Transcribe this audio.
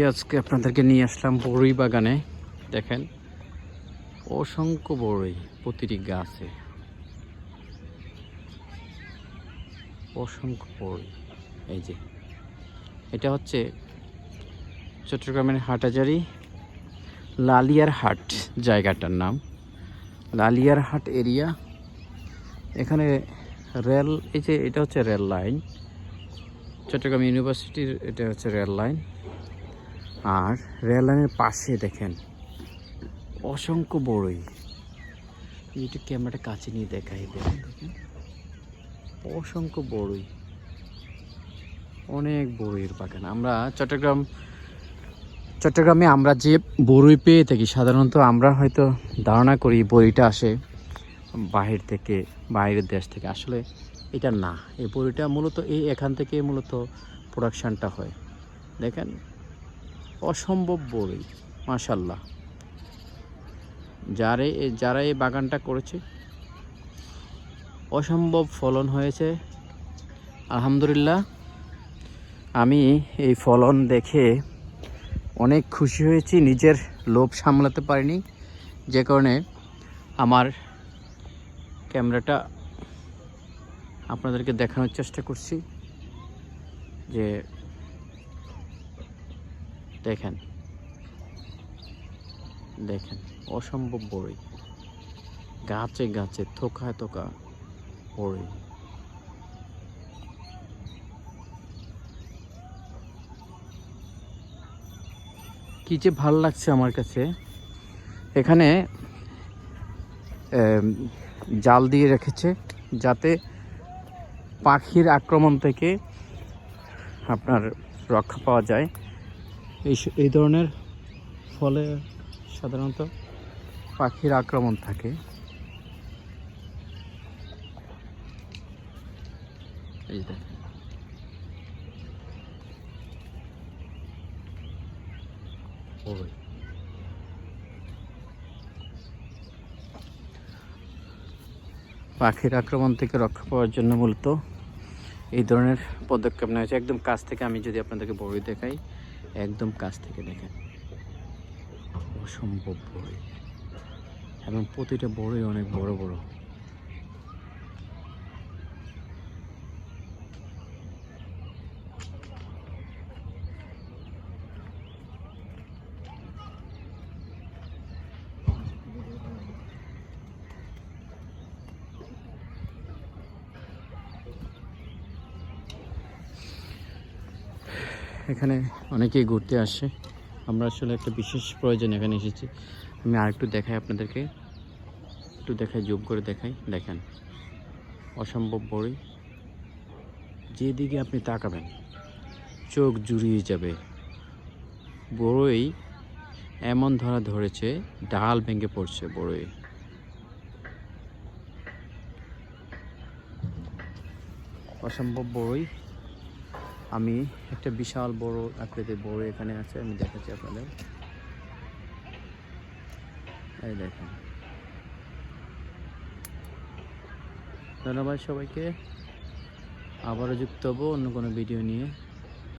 আজকে আপনাদেরকে নিয়ে আসলাম বড়ই বাগানে, দেখেন। অসংখ্য বড়ই, প্রতিটি গাছে। অসংখ্য বড়ই, এই যে। এটা হচ্ছে চট্টগ্রামের হাটাজারি লালিয়ার হাট জায়গাটার নাম। লালিয়ার হাট এরিয়া। এখানে রেল, এই যে এটা হচ্ছে রেল লাইন। চট্টগ্রাম ইউনিভার্সিটির এটা হচ্ছে রেল লাইন। আর রেল লাইনের পাশে দেখেন অসংখ্য বড়ই। একটু ক্যামেরাটা কাছে নিয়ে দেখাই, দেখেন অসংখ্য বড়ই। অনেক বড়ইয়ের বাগান। আমরা চট্টগ্রাম, চট্টগ্রামে আমরা যে বড়ই পেয়ে থাকি, সাধারণত আমরা হয়তো ধারণা করি বড়িটা আসে বাহির থেকে, বাইরের দেশ থেকে। আসলে এটা না। এই বড়িটা মূলত এই এখান থেকে মূলত প্রোডাকশানটা হয়। দেখেন অসম্ভব বড়ি মাশাল্লাহ। যারে যারা এই বাগানটা করেছে, অসম্ভব ফলন হয়েছে। আলহামদুলিল্লাহ, আমি এই ফলন দেখে অনেক খুশি হয়েছি, নিজের লোভ সামলাতে পারিনি। যে কারণে আমার ক্যামেরাটা আপনাদেরকে দেখানোর চেষ্টা করছি যে দেখেন। দেখেন, অসম্ভব বড়ই। গাছে গাছে থোকা থোকা বড়ই। কি যে ভালো লাগছে আমার কাছে। এখানে জাল দিয়ে রেখেছে যাতে পাখির আক্রমণ থেকে আপনার রক্ষা পাওয়া যায়। এই এই ধরনের ফলে সাধারণত পাখির আক্রমণ থাকে। পাখির আক্রমণ থেকে রক্ষা পাওয়ার জন্য মূলত এই ধরনের পদক্ষেপ নেওয়া হয়েছে। একদম কাছ থেকে আমি যদি আপনাদেরকে বড়ই দেখাই একদম কাছ থেকে দেখেন। অসম্ভব বড়। এবং প্রতিটা বড়ই অনেক বড় বড়। এখানে অনেকেই ঘুরতে আসে। আমরা আসলে একটা বিশেষ প্রয়োজন এখানে এসেছি। আমি আরেকটু দেখাই আপনাদেরকে। একটু দেখাই যোগ করে দেখাই। দেখেন, অসম্ভব বড়ই। যেদিকে আপনি তাকাবেন, চোখ জুড়িয়ে যাবে। বড়ই এমন ধরা ধরেছে, ডাল ভেঙে পড়ছে বড়ই। অসম্ভব বড়ই। আমি একটা বিশাল বড় আকৃতির বড় এখানে আছে, আমি দেখাচ্ছি আপনাদের। এই দেখেন। ধন্যবাদ সবাইকে। আবারও যুক্ত হব অন্য কোনো ভিডিও নিয়ে।